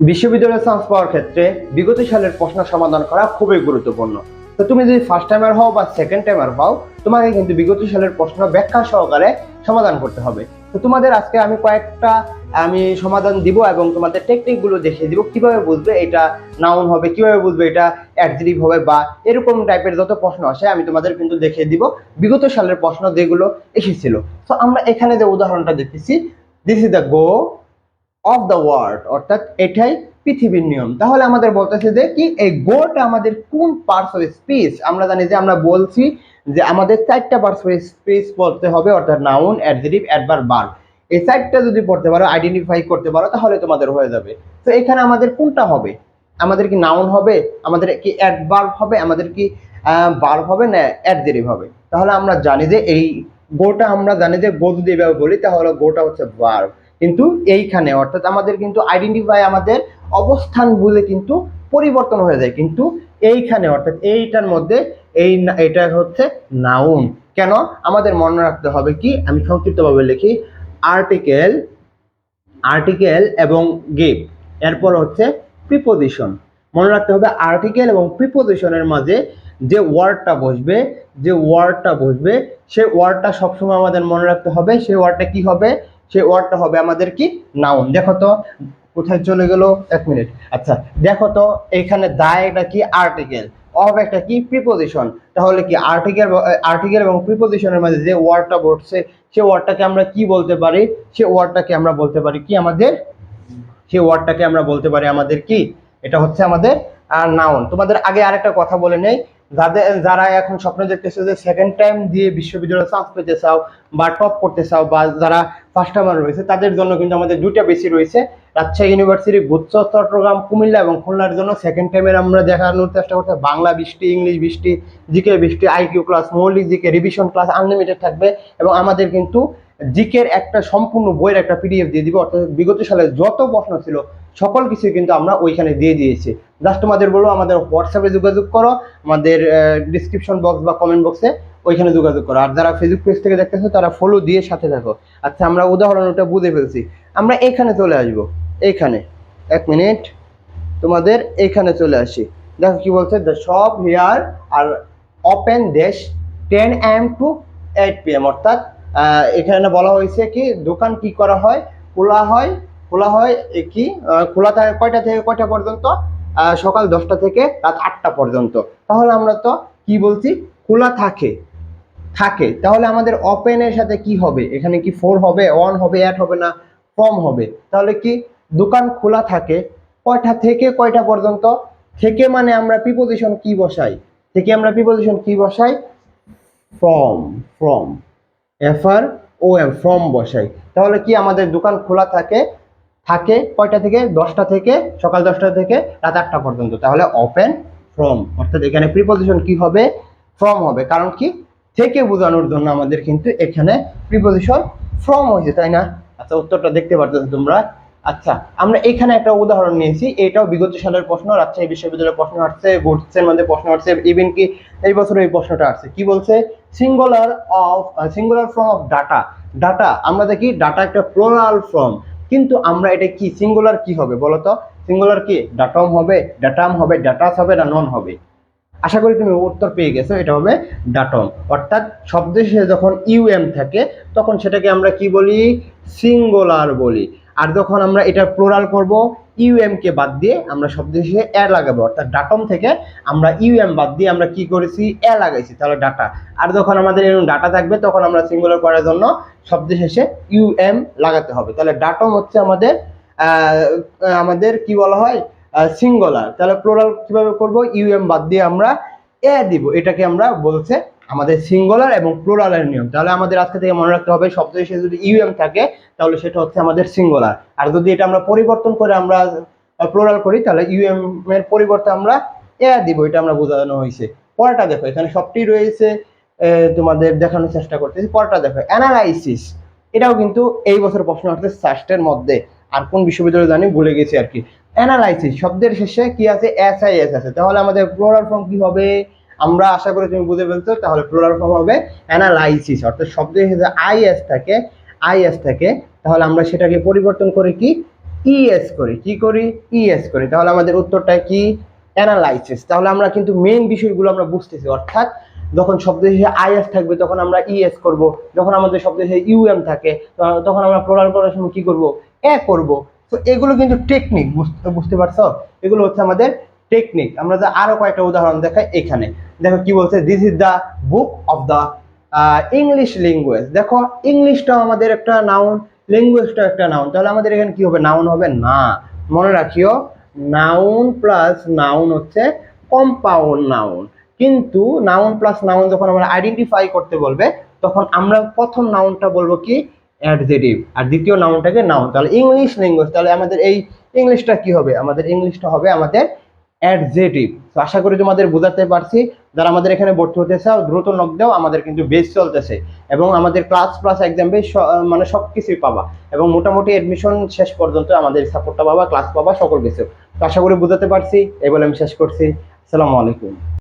বিশ্ববিদ্যালয়ে চান্স পাওয়ার ক্ষেত্রে বিগত সালের প্রশ্ন সমাধান করা খুবই গুরুত্বপূর্ণ। তো তুমি যদি ফার্স্ট টাইমার হও বা সেকেন্ড টাইমার হও তোমাকে কিন্তু বিগত সালের প্রশ্ন ব্যাখ্যা সহকারে সমাধান করতে হবে। তো তোমাদের আজকে আমি কয়েকটা আমি সমাধান দিব এবং তোমাদের টেকনিকগুলো দেখিয়ে দিব, কীভাবে বুঝবে এটা নাউন হবে, কীভাবে বুঝবে এটা অ্যাডজেটিভ হবে বা এরকম টাইপের যত প্রশ্ন আসে, আমি তোমাদের কিন্তু দেখিয়ে দিব। বিগত সালের প্রশ্ন যেগুলো এসেছিল। তো আমরা এখানে যে উদাহরণটা দেখতেছি this is the go of the world অর্থাৎ এটাই পৃথিবীর নিয়ম। তাহলে আমাদের বলতেছে যে কি, এই গোটা আমাদের কোন পার্টস অফ স্পিচ আমরা জানি যে আমরা বলছি যে আমাদের চারটা পার্টস অফ স্পিচ পড়তে হবে, অর্থাৎ নাউন অ্যাডজেটিভ অ্যাডভার্ব বার্ব এই চারটা যদি পড়তে পারো আইডেন্টিফাই করতে পারো, তাহলে তোমাদের হয়ে যাবে। তো এখানে আমাদের কোনটা হবে? আমাদের কি নাউন হবে? আমাদের কি অ্যাডভার্ব হবে? আমাদের কি বার্ব হবে না অ্যাডজেটিভ হবে? তাহলে আমরা জানি যে এই গোটা আমরা জানি যে গো যদি এভাবে বলি, তাহলে গোটা হচ্ছে বার্ব কিন্তু এইখানে, অর্থাৎ আমাদের কিন্তু আইডেন্টিফাই আমাদের অবস্থান বুঝে কিন্তু পরিবর্তন হয়ে যায়। কিন্তু এইখানে, অর্থাৎ এইটার মধ্যে, এই এটা হচ্ছে নাউন কেন? আমাদের মনে রাখতে হবে কি? আমি সংক্ষিপ্তভাবে লিখি। আর্টিকেল আর্টিকেল এবং গিভ এরপর হচ্ছে প্রিপোজিশন মনে রাখতে হবে আর্টিকেল এবং প্রিপোজিশনের মাঝে যে ওয়ার্ডটা বসবে, যে ওয়ার্ডটা বসবে সেই ওয়ার্ডটা সবসময় আমাদের মনে রাখতে হবে। সেই ওয়ার্ডটা কি হবে? সেই ওয়ার্ডটা হবে আমাদের কি নাউন দেখো তো, কোথায় চলে গেল? এক মিনিট। আচ্ছা দেখো তো, এখানে দা একটা কি? আর্টিকেল অফ একটা কি? প্রিপোজিশন তাহলে কি আর্টিকেল আর্টিকেল এবং প্রিপোজিশনের মাঝে যে ওয়ার্ডটা বসছে সেই ওয়ার্ডটাকে আমরা কি বলতে পারি? সেই ওয়ার্ডটাকে আমরা বলতে পারি কি আমাদের? সেই ওয়ার্ডটাকে আমরা বলতে পারি আমাদের কি? এটা হচ্ছে আমাদের নাউন তোমাদের আগে আরেকটা কথা বলে নেই। যাদের যারা এখন স্বপ্ন দেখতেছে যে সেকেন্ড টাইম দিয়ে বিশ্ববিদ্যালয়ে চান্স পেতে চাও বা টপ করতে চাও বা যারা ফার্স্ট টাইমার রয়েছে, তাদের জন্য কিন্তু আমাদের দুইটা বেশি রয়েছে। রাজশাহী ইউনিভার্সিটি গুচ্ছ চট্টগ্রাম, কুমিল্লা এবং খুলনার জন্য সেকেন্ড টাইমের আমরা দেখানোর চেষ্টা করতে বাংলা বৃষ্টি, ইংলিশ বৃষ্টি জিকে বৃষ্টি আইকিউ ক্লাস মৌলিক জিকে রিভিশন ক্লাস আনলিমিটেড থাকবে এবং আমাদের কিন্তু জিকের একটা সম্পূর্ণ বইয়ের একটা পিডিএফ দিয়ে দিব। অর্থাৎ বিগত সালে যত প্রশ্ন ছিল, সকল কিছু কিন্তু আমরা ওইখানে দিয়ে দিয়েছি। জাস্ট তোমাদের বলো আমাদের হোয়াটসঅ্যাপে যোগাযোগ করো, আমাদের ডিসক্রিপশন বক্স বা কমেন্ট বক্সে ওইখানে যোগাযোগ করো। আর যারা ফেসবুক পেজ থেকে দেখতেছো, তারা ফলো দিয়ে সাথে থাকো। আচ্ছা আমরা উদাহরণ ওটা বুঝে ফেলছি। আমরা এখানে চলে আসব। এইখানে এক মিনিট তোমাদের এখানে চলে আসি। দেখো কি বলছে the shop here are open days ten AM to eight P M অর্থাৎ এখানে বলা হয়েছে কি, দোকান কি করা হয়, খোলা হয় খোলা হয় কি খোলা থাকে কয়টা থেকে কয়টা পর্যন্ত? সকাল দশটা থেকে রাত আটটা পর্যন্ত। তাহলে আমরা তো কি বলছি? খোলা থাকে। থাকে। তাহলে আমাদের ওপেনের সাথে কি হবে? এখানে কি ফোর হবে ওয়ান হবে অ্যাট হবে না? ফর্ম হবে। তাহলে কি? দোকান খোলা থাকে। কয়টা থেকে কয়টা পর্যন্ত? থেকে মানে আমরা প্রিপোজিশন কি বসাই? থেকে আমরা প্রিপোজিশন কি বসাই? From from F R O M from বসাই। তাহলে কি আমাদের দোকান খোলা থাকে? থাকে কয়টা থেকে? দশটা থেকে, সকাল দশটা থেকে রাত আটটা পর্যন্ত। তাহলে ওপেন ফ্রম অর্থাৎ এখানে প্রিপোজিশন কি হবে? ফ্রম হবে। কারণ কি? থেকে বোঝানোর জন্য আমাদের কিন্তু এখানে প্রিপোজিশন ফ্রম হয়েছে, তাই না? আচ্ছা উত্তরটা দেখতে পারতেছো তোমরা? আচ্ছা আমরা এখানে একটা উদাহরণ নিয়েছি। এটাও বিগত সালের প্রশ্ন, রাজশাহী বিশ্ববিদ্যালয়ের প্রশ্ন আসছে বোর্ডসের মধ্যে প্রশ্ন আসছে ইভেন কি এই বছর এই প্রশ্নটা আসছে। কি বলছে? Singular of singular form of data data আমরা দেখি ডাটা একটা প্লোরাল ফর্ম কিন্তু আমরা এটা কি সিঙ্গুলার কি হবে বলতো? সিঙ্গুলার কি? ডাটম হবে ডাটাম হবে ডাটাস হবে না নন হবে? আশা করি তুমি উত্তর পেয়ে গেছো, এটা হবে ডাটম অর্থাৎ শব্দের শেষে যখন ইউএম থাকে, তখন সেটাকে আমরা কি বলি? সিঙ্গুলার বলি। আর যখন আমরা এটা প্লোরাল করব ইউএম কে বাদ দিয়ে আমরা শব্দের শেষে এ লাগাবো। অর্থাৎ ডাটম থেকে আমরা ইউএম বাদ দিয়ে আমরা কি করেছি? এ লাগাইছি, তাহলে ডাটা আর যখন আমাদের এরকম ডাটা থাকবে, তখন আমরা সিঙ্গুলার করার জন্য শব্দের শেষে ইউএম লাগাতে হবে। তাহলে ডাটম হচ্ছে আমাদের আমাদের কি বলা হয়? সিঙ্গুলার তাহলে প্লোরাল কীভাবে করব? ইউএম বাদ দিয়ে আমরা এ দিব। এটাকে আমরা বলছে আমাদের সিঙ্গুলার এবং প্লোরালের নিয়ম। তাহলে আমাদের আজকে থেকে মনে রাখতে হবে শব্দ শেষে যদি ইউএম থাকে, তাহলে সেটা হচ্ছে আমাদের সিঙ্গুলার আর যদি এটা আমরা পরিবর্তন করে আমরা প্লোরাল করি, তাহলে ইউএম এর পরিবর্তে আমরা এ দিব, এটা আমরা বোঝানো হয়েছে। পরেরটা দেখো, এখানে সবটি রয়েছে তোমাদের দেখানোর চেষ্টা করতেছি। পরেরটা দেখো অ্যানালাইসিস এটাও কিন্তু এই বছর প্রশ্ন হচ্ছে সাস্টের মধ্যে। আর কোন বিশ্ববিদ্যালয় জানি ভুলে গেছি আর কি। অ্যানালাইসিস শব্দের শেষে কি আছে? এস আই এস আছে। তাহলে আমাদের প্লোরাল ফর্ম কি হবে? আমরা আশা করি তুমি বুঝে ফেলছো, তাহলে প্লোরাল ফর্ম হবে অ্যানালাইসিস অর্থাৎ শব্দের শেষে আই এস থাকে আই এস থাকে, তাহলে আমরা সেটাকে পরিবর্তন করে কি? ইএস করি। কি করি? ইএস করি। তাহলে আমাদের উত্তরটা কি? অ্যানালাইসিস তাহলে আমরা কিন্তু মেইন বিষয়গুলো আমরা বুঝতেছি। অর্থাৎ যখন শব্দ শেষে আইএস থাকবে, তখন আমরা ইএস করব। যখন আমাদের শব্দ শেষে ইউএম থাকে তখন আমরা প্লোরাল করার সময় কি করব? এ করব। তো এগুলো কিন্তু টেকনিক বুঝতে বুঝতে পারছ? এগুলো হচ্ছে আমাদের টেকনিক আমরা যে আরও কয়েকটা উদাহরণ দেখাই এখানে। দেখো কি বলছে? This is the book of the English language দেখো ইংলিশটাও আমাদের একটা নাউন ল্যাঙ্গুয়েজটাও একটা নাউন তাহলে আমাদের এখানে কি হবে? নাউন হবে না। মনে রাখিও নাউন প্লাস নাউন হচ্ছে কম্পাউন্ড নাউন কিন্তু নাউন প্লাস নাউন যখন আমরা আইডেন্টিফাই করতে বলবে, তখন আমরা প্রথম নাউনটা বলব কি? অ্যাডজেটিভ আর দ্বিতীয় নাউনটাকে নাউন তাহলে ইংলিশ ল্যাঙ্গুয়েজ তাহলে আমাদের এই ইংলিশটা কি হবে? আমাদের ইংলিশটা হবে আমাদের অ্যাডজেটিভ তো আশা করি তোমাদের বোঝাতে পারছি। যারা আমাদের এখানে ভর্তি হতে চাও, দ্রুত নক দাও, আমাদের কিন্তু বেস চলতেছে। এবং আমাদের ক্লাস প্লাস এক্সাম বেশ মানে সব কিছুই পাবা। এবং মোটামুটি এডমিশন শেষ পর্যন্ত আমাদের সাপোর্টটা পাবা ক্লাস পাবা, সকল কিছু। তো আশা করি বোঝাতে পারছি। এই বলে আমি শেষ করছি। আসসালামু আলাইকুম।